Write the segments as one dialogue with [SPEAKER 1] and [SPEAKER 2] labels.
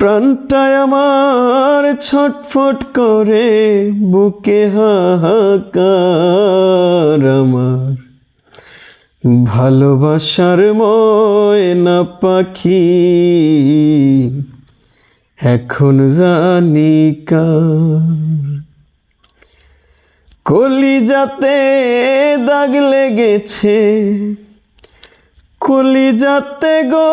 [SPEAKER 1] প্রাণটায় আমার ছটফট করে, বুকে হাহাকার আমার। ভালোবাসার ময়না পাখি, এখন জানি কলিজাতে দাগ লেগেছে, কলিজাতে গো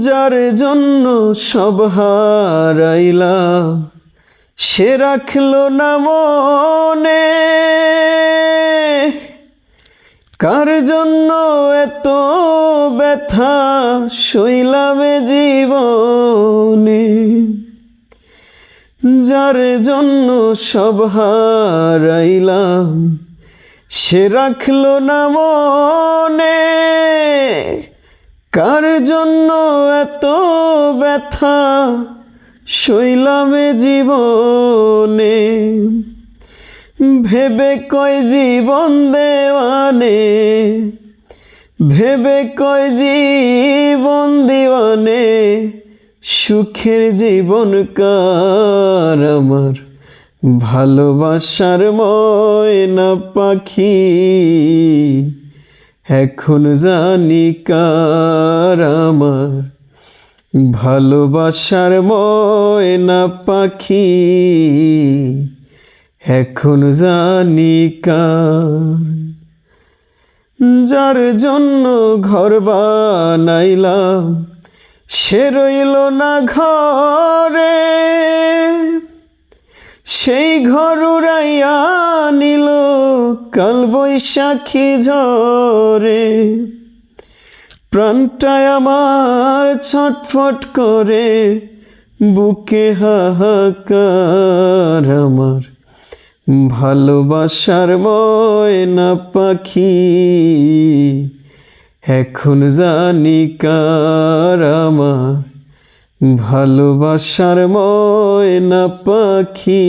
[SPEAKER 1] যার জন্য সব হারাইলাম, সে রাখল না মনে। কার জন্য এত ব্যথা শৈলামে জীবনে। যার জন্য সব হারাইলাম, সে রাখল না মনে। কার জন্য এত ব্যথা? শৈলামে জীবনে ভেবে কয় জীবন দেওয়ানে? ভেবে কয় জীবন দিওয়ানে? সুখের জীবন কার আমার? ভালোবাসার ময়না পাখি এখন জানি কার আমার ভালোবাসার ময়না পাখি। এখন জানি কার যার জন্য ঘর বানাইলাম, সে রইল না ঘরে। সেই ঘর উড়াইয়া বৈশাখী ঝরে। প্রাণটায় আমার ছটফট করে, বুকে হাহাকার আমার। ভালোবাসার ময়না পাখি, এখন জানি কার আমার। ভালোবাসার ময়না পাখি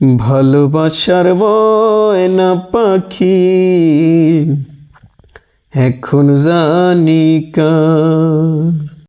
[SPEAKER 1] ভালোবাসার বয়না পাখি? এখন জানি কার।